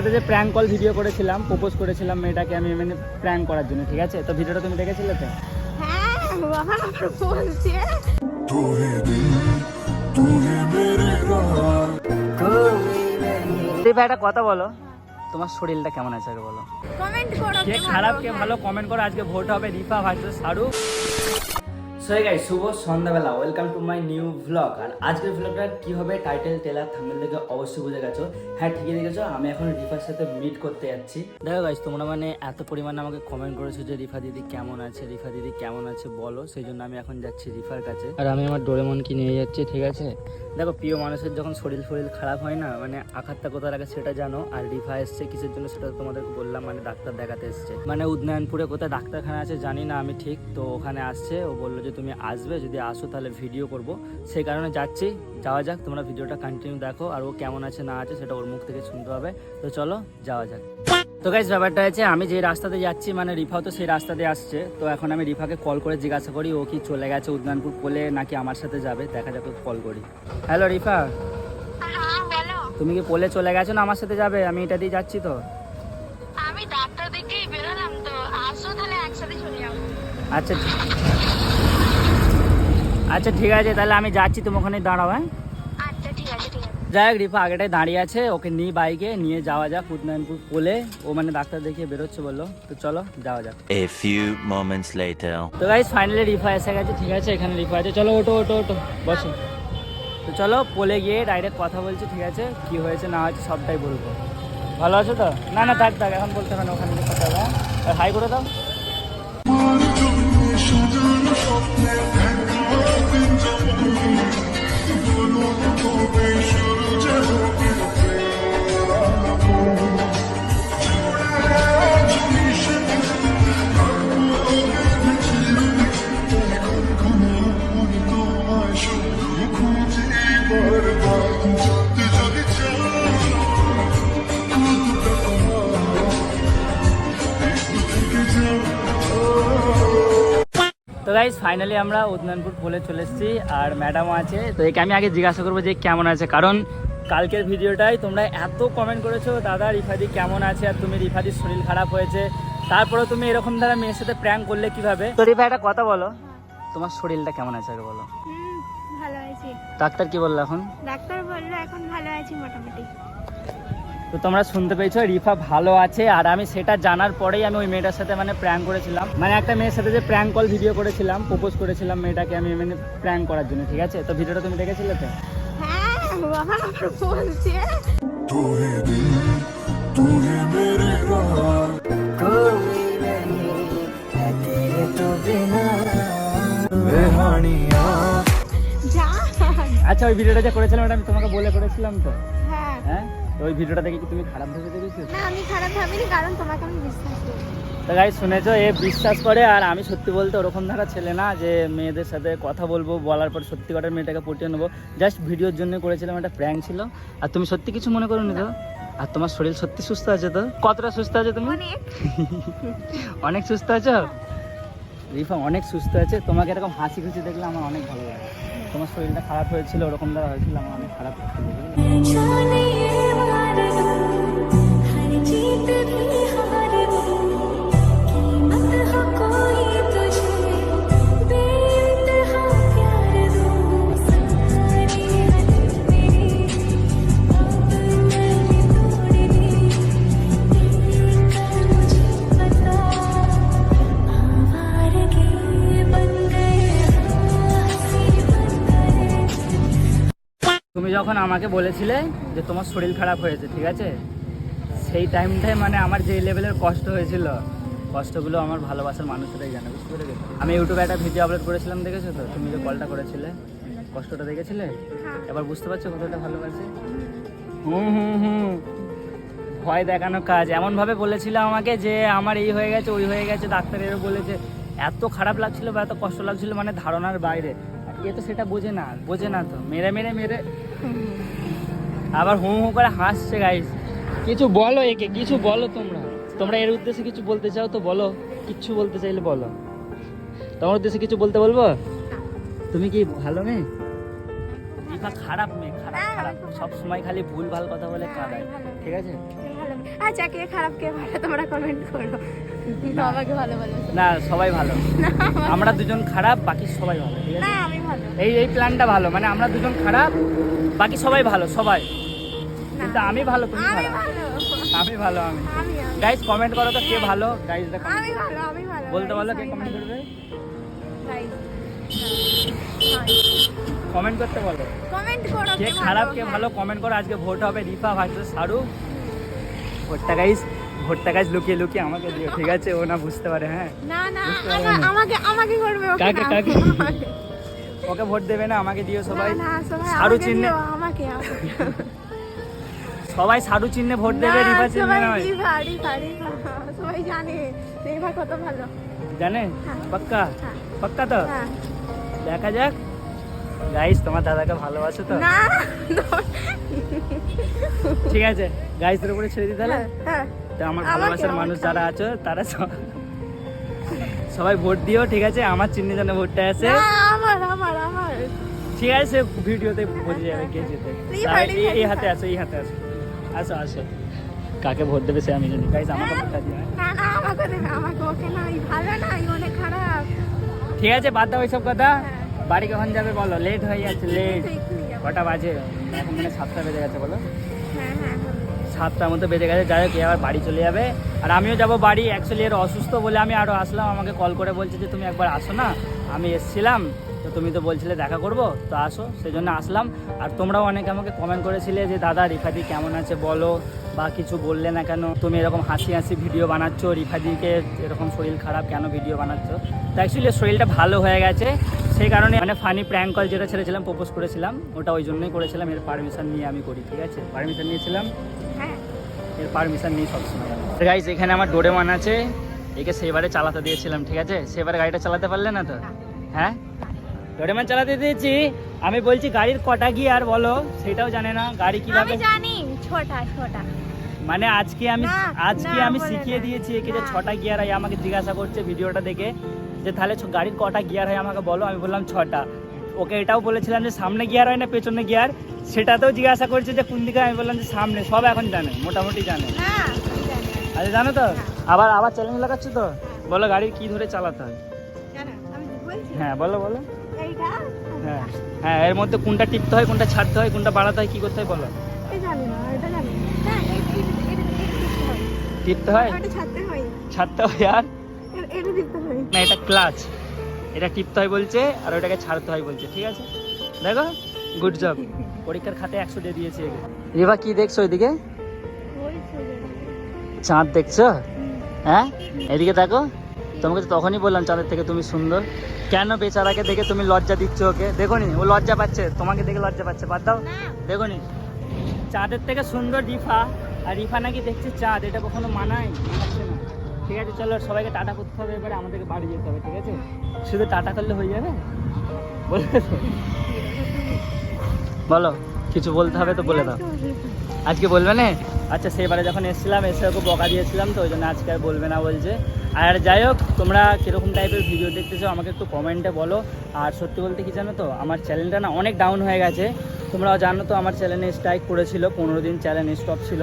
সাথে যে prank call video করেছিলাম প্রপোজ করেছিলাম মেয়েটাকে আমি মানে প্র্যাঙ্ক করার জন্য ঠিক আছে? তো ভিডিওটা তুমি দেখেছিলে তো? ভাই একটা কথা বলো তোমার শরীরটা কেমন আছে আগে বলো। কমেন্ট করো কে খারাপ কে ভালো কমেন্ট করো আজকে ভোট হবে Dipa versus Shahrukh so guys শুভ সন্ধ্যাবেলা। Welcome to my new vlog আর আজকের ভ্লগটা কি হবে টাইটেল টেলার থাম্বনেল থেকে অবশ্যই বুঝে গেছো। হ্যাঁ ঠিকই দেখেছ, আমি এখন রিফার সাথে মিট করতে যাচ্ছি। দেখো গাইস তোমরা মানে এত পরিমাণে আমাকে কমেন্ট করেছ যে রিফা দিদি কেমন আছে, রিফা দিদি কেমন আছে বলো। সেই জন্য আমি এখন যাচ্ছি রিফার কাছে। আর আমি আমার ডোরেমনকে নিয়ে যাচ্ছি, ঠিক আছে? দেখো, প্রিয় মানুষের যখন শরীর ফরিল খারাপ হয় না মানে আঘাতটা কোথায় লাগে সেটা জানো। আর রিফা এসছে কিসের জন্য সেটা তোমাদেরকে বললাম মানে ডাক্তার দেখাতে এসছে। মানে উদয়নপুরে কোথায় ডাক্তারখানা আছে জানি না আমি ঠিক। তো ওখানে আসছে, ও বলল যে তুমি আসবে যদি আসো তাহলে ভিডিও করব। সেই কারণে যাচ্ছি যাওয়া যাক তোমরা ভিডিওটা কন্টিনিউ দেখো আর ও কেমন আছে না আছে সেটা ওর মুখ থেকে শুনতে হবে। তো চলো যাওয়া যাক। তো গাইজ ব্যাপারটা হচ্ছে আমি যে রাস্তাতে যাচ্ছি মানে রিফাও তো সেই রাস্তাতে আসছে তো এখন আমি রিফাকে কল করে জিজ্ঞাসা করি ও কি চলে গেছে উদয়নপুর পোলে নাকি আমার সাথে যাবে? দেখা যাক কল করি। হ্যালো রিফা? হ্যাঁ বলো। তুমি কি পোলে চলে গেছো না আমার সাথে যাবে? আমি এটা দিয়ে যাচ্ছি তো। আমি ডাক্তার দেখেই বেরোলাম তো আসো তাহলে একসাথে চলে যাব। আচ্ছা আচ্ছা ঠিক আছে তাহলে আমি যাচ্ছি তুমি ওখানে দাঁড়াও হ্যাঁ? আচ্ছা ঠিক আছে ঠিক আছে। যাই হোক রিফা আগেটাই দাঁড়িয়ে আছে ওকে নিয়ে বাইকে নিয়ে যাওয়া যাক উদয়নপুর পোলে ও মানে ডাক্তার দেখিয়ে বেরোচ্ছে বলল তো চলো যাওয়া যাক। A few moments later. তো গাইজ ফাইনালি রিফা এসে গেছে ঠিক আছে এখানে রিফা আছে। চলো ওটো ওটো ওটো বসো। তো চলো পোলে গিয়ে ডাইরেক্ট কথা বলছি ঠিক আছে কি হয়েছে না হয়েছে সবটাই বলব। ভালো আছো তো? না না থাক থাক এখন বলতে হবে না ওখানে কথা হবে হ্যাঁ? আর হাই করে দাও। যাব বলো তো গাইজ ফাইনালি আমরা উদয়নপুর পোলে চলে এসেছি আর ম্যাডামও আছে। তো একে আমি আগে জিজ্ঞাসা করব যে কেমন আছে কারণ কালকের ভিডিওটাই তোমরা এত কমেন্ট করেছ দাদা রিফাদি কেমন আছে আর তুমি রিফাদির শরীর খারাপ হয়েছে। তারপরে তুমি এরকম দ্বারা মেয়ের সাথে প্র্যাঙ্ক করলে কীভাবে? তো রিফা একটা কথা বলো। তোমার শরীরটা কেমন আছে আগে বলো। ভালো আছি। ডাক্তার কি বলল এখন? ডাক্তার বলল এখন ভালো আছি মোটামুটি। তো তোমরা শুনতে পেয়েছ রিফা ভালো আছে আর আমি সেটা জানার পরেই আমি ওই মেয়েটার সাথে মানে প্র্যাঙ্ক করেছিলাম। মানে একটা মেয়ের সাথে যে প্র্যাঙ্ক কল ভিডিও করেছিলাম প্রপোজ করেছিলাম মেয়েটাকে আমি মানে প্র্যাঙ্ক করার জন্য ঠিক আছে? তো ভিডিওটা তুমি দেখেছিলে তো? আচ্ছা ওই ভিডিওটা যে করেছিলাম ওটা আমি তোমাকে বলে করেছিলাম তো? হ্যাঁ? হ্যাঁ? তো ওই ভিডিওটা দেখে কি তুমি খারাপ ভেবে দেখেছ না আমি খারাপ ভাবিনি কারণ তোমাকে আমি বিশ্বাস করি। তো গাই শুনেছো এ বিশ্বাস করে আর আমি সত্যি বলতে ওরকম ধারা ছেলে না যে মেয়েদের সাথে কথা বলব বলার পর সত্যি কথা মেয়েটাকে পটিয়ে নেব। জাস্ট ভিডিওর জন্য করেছিলাম একটা প্র্যাঙ্ক ছিল। আর তুমি সত্যি কিছু মনে করো নি তো? আর তোমার শরীর সত্যি সুস্থ আছে তো? কতটা সুস্থ আছে তুমি? অনেক সুস্থ আছো? রিফা অনেক সুস্থ আছে। তোমাকে এরকম হাসি খুশি দেখলে আমার অনেক ভালো লাগে। তোমার শরীরটা খারাপ হয়েছিল ওরকম দ্বারা হয়েছিল আমার অনেক খারাপ লাগছিল, যখন আমাকে বলেছিলে যে তোমার শরীর খারাপ হয়েছে, ঠিক আছে? সেই টাইমটাই মানে আমার যে লেভেলের কষ্ট হয়েছিল, কষ্টগুলো আমার ভালোবাসার মানুষটাই জানে, বুঝতে পেরেছ? আমি ইউটিউবে একটা ভিডিও আপলোড করেছিলাম, দেখেছ তো? তুমি যে কলটা করেছিলে, কষ্টটা দেখেছিলে? এবার বুঝতে পারছ কতটা ভালোবাসে? হুম হুম হুম। ভয় দেখানো কাজ। এমনভাবে বলেছিল আমাকে যে আমার এই হয়ে গেছে, ওই হয়ে গেছে, ডাক্তার এরও বলেছে, এত খারাপ লাগছিল বা এত কষ্ট লাগছিল মানে ধারণার বাইরে। এ তো সেটা বোঝে না বোঝে না তো। মেরে মেরে মেরে। আবার হুম হুম করে হাসছে গাইস কিছু বলো একে কিছু বলো তোমরা। তোমরা এর উদ্দেশ্যে কিছু বলতে চাও তো বলো। কিচ্ছু বলতে চাইলে বলো। তোমার উদ্দেশ্যে কিছু বলতে বলব? তুমি কি ভালো মেয়ে? খারাপ মেয়ে খারাপ খারাপ। সব সময় খালি ভুল ভালো কথা বলে কাঁদায়। ঠিক আছে? ভালো আচ্ছা কে খারাপ কে ভালো তোমরা কমেন্ট করো। আমাকে ভালো ভালো না সবাই ভালো। আমরা দুজন খারাপ বাকি সবাই ভালো না আমি ভালো। এই এই প্ল্যানটা ভালো মানে আমরা দুজন খারাপ বাকি সবাই ভালো সবাই। কিন্তু আমি ভালো তুমি আমি খারাপ। ভালো। আমি ভালো গাইস কমেন্ট করো তো কে ভালো। গাইস দেখো। আমি ভালো আমি ভালো। বলতে বলো কে কমেন্ট করবে? কমেন্ট করতে বলো। কমেন্ট করো কে খারাপ কে ভালো কমেন্ট করো। আজকে ভোট হবে রিফা ভার্সেস শাহরুখ ভোটটা গাইস ভোটটা গাইস লুকিয়ে লুকিয়ে আমাকে দিও ঠিক আছে ও না বুঝতে পারে হ্যাঁ না না। আমাকে আমাকে করবে ওকে কাকে। ওকে ভোট দেবে না আমাকে দিও সবাই শাহরুখ চিহ্নে আমাকে। সবাই সারু চিহ্নে ভোট দেবে রিফা চিহ্নে সবাই নয় রিভা, রিভা, রিভা। সবাই জানে রিভা কত ভালো জানে হ্যাঁ। পাক্কা হ্যাঁ। পাক্কা তো হ্যাঁ। দেখা যাক গাইস তোমার দাদাকে ভালোবাসো তো? না ঠিক আছে গাইসদের উপরে ছেড়ে দিতে তাহলে? হ্যাঁ, তো আমার ভালোবাসার মানুষ যারা আছো তারা সব- সবাই ভোট দিও ঠিক আছে? আমার চিহ্নে যেন ভোটটা আসে। না, আমার আমার আমার। ঠিক আছে ভিডিওতে বোঝা যাবে কে party, এই- হাতে আসো এই হাতে আসো। আসো আসো। কাকে ভোট দেবে সে আমি জানি। গাইস আমাকে ভোটটা দিও। হ্যাঁ? না না আমাকে দেবে আমাকে ওকে নাই ভালো অনেক খারাপ। ঠিক আছে বাদ দাও ওইসব কথা। হ্যাঁ। বাড়ি কখন যাবে বলো? লেট হয়ে যাচ্ছে লেট কটা বাজে? এখন মানে সাতটা বেজে গেছে বলো। হ্যাঁ হ্যাঁ। সাতটার মতো বেজে গেছে যাই হোক আবার বাড়ি চলে যাবে। আর আমিও যাব বাড়ি অ্যাকচুয়ালি এর অসুস্থ বলে আমি আরও আসলাম আমাকে কল করে বলছে যে তুমি একবার আসো না? আমি এসছিলাম তো তুমি তো বলছিলে দেখা করব তো আসো সেই জন্য আসলাম। আর তোমরাও অনেকে আমাকে কমেন্ট করেছিলে যে দাদা রিফাদি কেমন আছে বলো? বা কিছু বললে না কেন? তুমি এরকম হাসি হাসি ভিডিও বানাচ্ছো রিফাদিকে এরকম শরীর খারাপ কেন ভিডিও বানাচ্ছো? তো অ্যাকচুয়ালি শরীরটা ভালো হয়ে গেছে সেই কারণে মানে ফানি প্র্যাঙ্ক কল যেটা ছেড়েছিলাম প্রপোজ করেছিলাম ওটা ওই জন্যই করেছিলাম। এর পারমিশন নিয়ে আমি করি ঠিক আছে? পারমিশন নিয়েছিলাম? হ্যাঁ। এর পারমিশন নিয়ে সবসময় গাইজ এখানে আমার ডোরেমান আছে। একে সেবারে চালাতে দিয়েছিলাম ঠিক আছে? সেবারে গাড়িটা চালাতে পারলে না তো? হ্যাঁ? ডোরেমান চালাতে দিয়েছি। আমি বলছি গাড়ির কটা গিয়ার বলো? সেটাও জানে না। গাড়ি কীভাবে জানি ছোটা ছোটা। মানে আজকে আমি আজকে আমি শিখিয়ে দিয়েছি একে যে। ছটা গিয়ার আমাকে জিজ্ঞাসা করছে ভিডিওটা দেখে। যে তাহলে গাড়ির কটা গিয়ার হয় আমাকে বলো আমি বললাম ছটা। ওকে এটাও বলেছিলাম যে সামনে গিয়ার হয় না পেছনে গিয়ার? সেটাতেও জিজ্ঞাসা করছে যে কোন দিকে আমি বললাম যে সামনে সব এখন জানে মোটামুটি জানে। না আচ্ছা জানো তো? আবার আবার চ্যালেঞ্জ লাগাচ্ছ তো? বলো গাড়ির কি ধরে চালাতে হয়। হ্যাঁ বলো বলো। হ্যাঁ হ্যাঁ এর মধ্যে কোনটা টিপতে হয় কোনটা ছাড়তে হয় কোনটা বাড়াতে হয় কি করতে হয় বলো। হয় টিপতে হয়। ছাড়তে হয়। ছাড়তে হয় আর? এটা দিতে হয় না এটা ক্লাচ এটা টিপতে হয় বলছে আর ওটাকে ছাড়তে হয় বলছে ঠিক আছে? দেখো গুড জব পরীক্ষার খাতে একশো দিয়ে দিয়েছে একে। কি দেখছ ওইদিকে? চাঁদ দেখছ? হ্যাঁ? এদিকে দেখো তোমাকে তখনই বললাম চাঁদের থেকে তুমি সুন্দর। কেন বেচারাকে দেখে তুমি লজ্জা দিচ্ছ ওকে? দেখো নি ও লজ্জা পাচ্ছে তোমাকে দেখে লজ্জা পাচ্ছে বাদ দাও। দেখো নি চাঁদের থেকে সুন্দর রিফা আর রিফা নাকি দেখছে চাঁদ এটা কখনো মানায়? না ঠিক আছে, চলো সবাইকে টাটা করতে হবে, এবারে আমাদেরকে বাড়ি যেতে হবে, ঠিক আছে? শুধু টাটা করলে হয়ে যাবে? বলো। কিছু বলতে হবে তো বলে দাও। আজকে বলবে না? আচ্ছা সেবারে যখন এসেছিলাম, এসে ওকে বকা দিয়েছিলাম তো, ওই জন্য আজকে আর বলবে না বলছে। আর যাই হোক, তোমরা কীরকম টাইপের ভিডিও দেখতে চাও আমাকে একটু কমেন্টে বলো। আর সত্যি বলতে কি জানো তো, আমার চ্যানেলটা না অনেক ডাউন হয়ে গেছে। তোমরাও জানো তো, আমার চ্যানেলে স্ট্রাইক করেছিল, পনেরো দিন চ্যানেল স্টপ ছিল।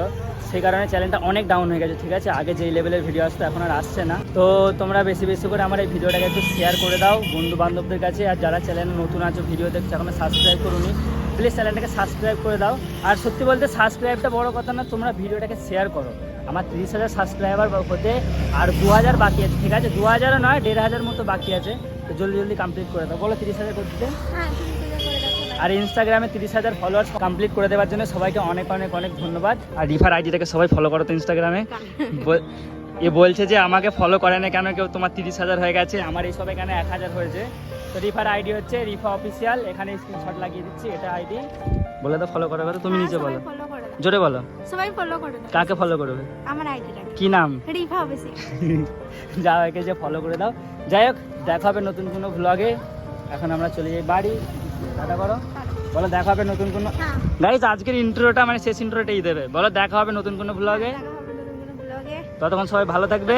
সেই কারণে চ্যানেলটা অনেক ডাউন হয়ে গেছে, ঠিক আছে? আগে যেই লেভেলের ভিডিও আসতো, এখন আর আসছে না। তো তোমরা বেশি বেশি করে আমার এই ভিডিওটাকে একটু শেয়ার করে দাও বন্ধু বান্ধবদের কাছে। আর যারা চ্যানেলে নতুন আছো ভিডিও দেখছ, এখনও সাবস্ক্রাইব করুনি প্লিজ চ্যানেলটাকে সাবস্ক্রাইব করে দাও। আর সত্যি বলতে সাবস্ক্রাইবটা বড় কথা না তোমরা ভিডিওটাকে শেয়ার করো। আমার তিরিশ হাজার সাবস্ক্রাইবার হতে আর দু হাজার বাকি আছে ঠিক আছে? দু হাজারও নয় দেড় হাজার মতো বাকি আছে। তো জলদি জলদি কমপ্লিট করে দাও। বলো তিরিশ হাজার করে দিতে হ্যাঁ। আর ইনস্টাগ্রামে তিরিশ হাজার ফলোয়ার্স কমপ্লিট করে দেওয়ার জন্য সবাইকে অনেক অনেক অনেক ধন্যবাদ। আর রিফার আইডিটাকে সবাই ফলো করো তো ইনস্টাগ্রামে এ বলছে যে আমাকে ফলো করে না কেন? কেউ তোমার তিরিশ হাজার হয়ে গেছে। আমার এই সব এখানে এক হাজার হয়েছে। তো রিফার আইডি হচ্ছে রিফা অফিসিয়াল এখানে স্ক্রিনশট লাগিয়ে দিচ্ছি এটা আইডি বলে তো ফলো করে করো তুমি হ্যাঁ, নিজে বলো। জোরে বলো। সবাই ফলো করে কাকে ফলো করবে? আমার আইডিটাকে কি নাম? রিভা বেশি যাও একে যে ফলো করে দাও। যাই হোক দেখা হবে নতুন কোনো ব্লগে এখন আমরা চলে যাই বাড়ি। টাটা করো বলো দেখা হবে নতুন কোনো হ্যাঁ। গাইজ আজকের ইন্ট্রোটা মানে শেষ ইন্ট্রোটাই দেবে। বলো দেখা হবে নতুন কোনো ভ্লগে ততক্ষণ সবাই ভালো থাকবে।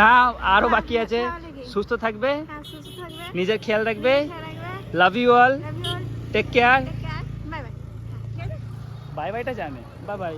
না আরও বাকি আছে। সুস্থ থাকবে। নিজের খেয়াল রাখবে। Love you all take care bye বাইটা জানে। Bye bye